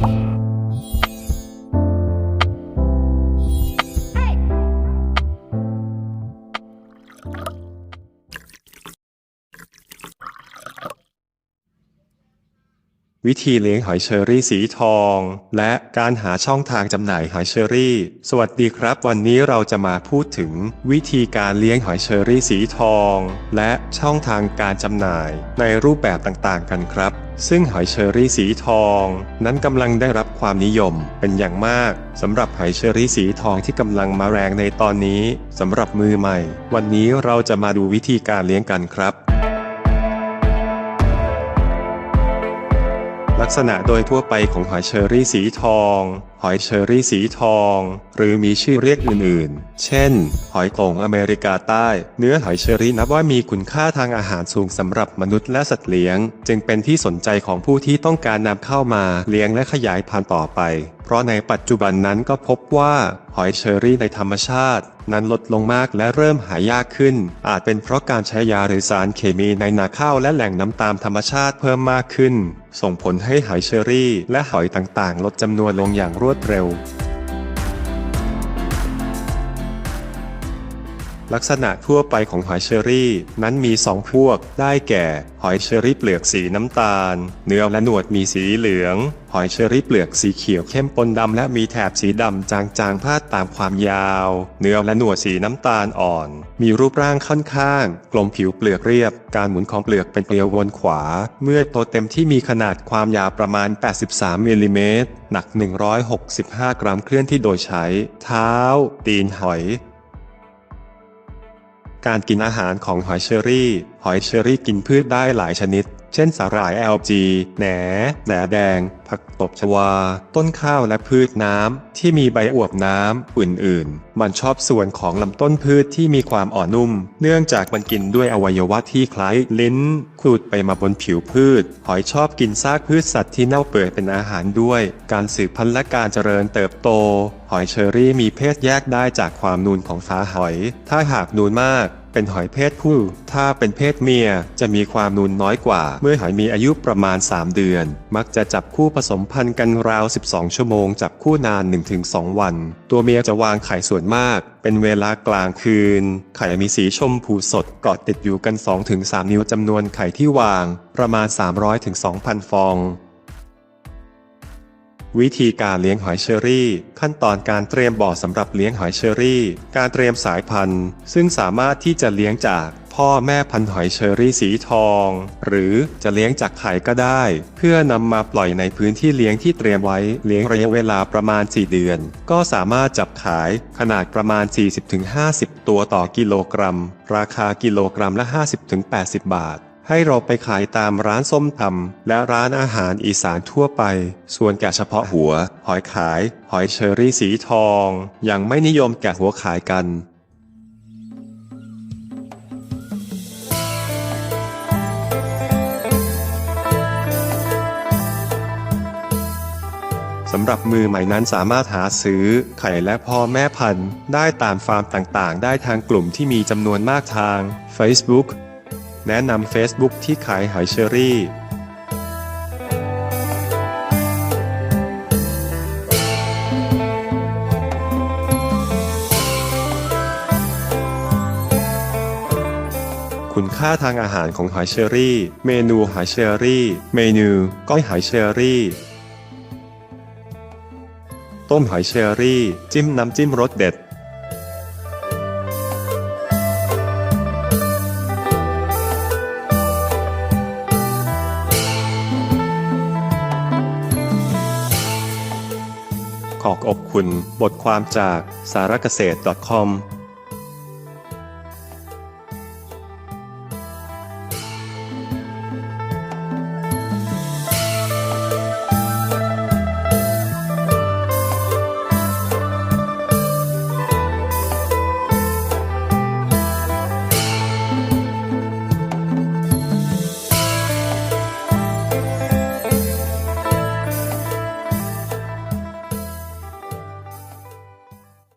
you วิธีเลี้ยงหอยเชอรี่สีทอง และการหาช่องทางจำหน่ายหอยเชอรี่ สวัสดีครับ วันนี้เราจะมาพูดถึง วิธีการเลี้ยงหอยเชอรี่สีทอง และช่องทางการจำหน่ายในรูปแบบต่างๆ กันครับ ซึ่งหอยเชอรี่สีทอง นั้นกำลังได้รับความนิยมเป็นอย่างมากสำหรับหอยเชอรี่สีทองที่กำลังมาแรงในตอนนี้สำหรับมือใหม่ วันนี้เราจะมาดูวิธีการเลี้ยงกันครับ ลักษณะโดยทั่วไปของหอยเชอรี่สีทองหอยเชอรี่สีทอง หรือมีชื่อเรียกอื่นๆ เช่น หอยโข่งอเมริกาใต้ เนื้อหอยเชอรี่นับว่ามีคุณค่าทางอาหารสูงสำหรับมนุษย์และสัตว์เลี้ยง จึงเป็นที่สนใจของผู้ที่ต้องการนำเข้ามาเลี้ยงและขยายพันธุ์ต่อไป เพราะในปัจจุบันนั้นก็พบว่าหอยเชอรี่ในธรรมชาติ นั้นลดลงมากและเริ่มหายากขึ้น อาจเป็นเพราะการใช้ยาหรือสารเคมีในนาข้าวและแหล่งน้ำตามธรรมชาติเพิ่มมากขึ้น ส่งผลให้หอยเชอรี่ และหอยต่างๆ ลดจำนวนลงอย่างรวดเลักษณะทั่วไปของหอยเชอรี่นั้นมี2พวก ได้แก่ หอยเชอรี่เปลือกสีน้ำตาล เนื้อและหนวดมีสีเหลือง หอยเชอรี่เปลือกสีเขียวเข้มปนดำและมีแถบสีดำจางๆพาดตามความยาว เนื้อและหนวดสีน้ำตาลอ่อน มีรูปร่างค่อนข้าง กลมผิวเปลือกเรียบ การหมุนของเปลือกเป็นเกลียววนขวา เมื่อโตเต็มที่มีขนาดความยาวประมาณ 83มิลลิเมตรหนัก 165 กรัมเคลื่อนที่โดยใช้ เท้า ตีนหอย การกินอาหารของหอยเชอรี่ หอยเชอรี่กินพืชได้หลายชนิด เช่นสาหร่าย LG แหนแหนแดง ผักตบชวา ต้นข้าวและพืชน้ำที่มีใบอวบน้ำอื่นๆ มันชอบส่วนของลำต้นพืชที่มีความอ่อนนุ่ม เนื่องจากมันกินด้วยอวัยวะที่คล้ายลิ้นขูดไปมาบนผิวพืช หอยชอบกินซากพืชสัตว์ที่เน่าเปื่อยเป็นอาหารด้วย การสืบพันธุ์และการเจริญเติบโต หอยเชอรี่มีเพศแยกได้จากความนูนของฝาหอย ถ้าหากนูนมาก เป็นหอยเพศผู้ ถ้าเป็นเพศเมียจะมีความนูนน้อยกว่า เมื่อหอยมีอายุประมาณ 3 เดือน มักจะจับคู่ผสมพันธุ์กันราว 12 ชั่วโมง จับคู่นาน 1-2 วัน ตัวเมียจะวางไข่ส่วนมาก เป็นเวลากลางคืน ไข่มีสีชมพูสดเกาะติดอยู่กัน 2-3 นิ้วจำนวนไข่ที่วาง ประมาณ 300-2,000 ฟอง วิธีการเลี้ยงหอยเชอรี่ ขั้นตอนการเตรียมบ่อสำหรับเลี้ยงหอยเชอรี่ การเตรียมสายพันธุ์ ซึ่งสามารถที่จะเลี้ยงจากพ่อแม่พันธุ์หอยเชอรี่สีทอง หรือจะเลี้ยงจากไข่ก็ได้ เพื่อนำมาปล่อยในพื้นที่เลี้ยงที่เตรียมไว้เลี้ยงระยะเวลาประมาณ 4 เดือน ก็สามารถจับขายขนาดประมาณ 40-50 ตัวต่อกิโลกรัม ราคากิโลกรัมละ 50-80 บาท ให้เราไปขายตามร้านส้มตำและร้านอาหารอีสานทั่วไป ส่วนแกะเฉพาะหัว หอยขาย หอยเชอรี่สีทอง ยังไม่นิยมแกะหัวขายกันสำหรับมือใหม่นั้นสามารถหาซื้อไข่และพ่อแม่พันธุ์ ได้ตามฟาร์มต่างๆ ได้ทางกลุ่มที่มีจำนวนมากทาง Facebook แนะนำ Facebook ที่ขายหอยเชอรี่ คุณค่าทางอาหารของหอยเชอรี่ เมนูหอยเชอรี่ เมนูก้อยหอยเชอรี่ ต้มหอยเชอรี่ จิ้มน้ำจิ้มรสเด็ด ขอขอบคุณบทความจากสารเกษตร .com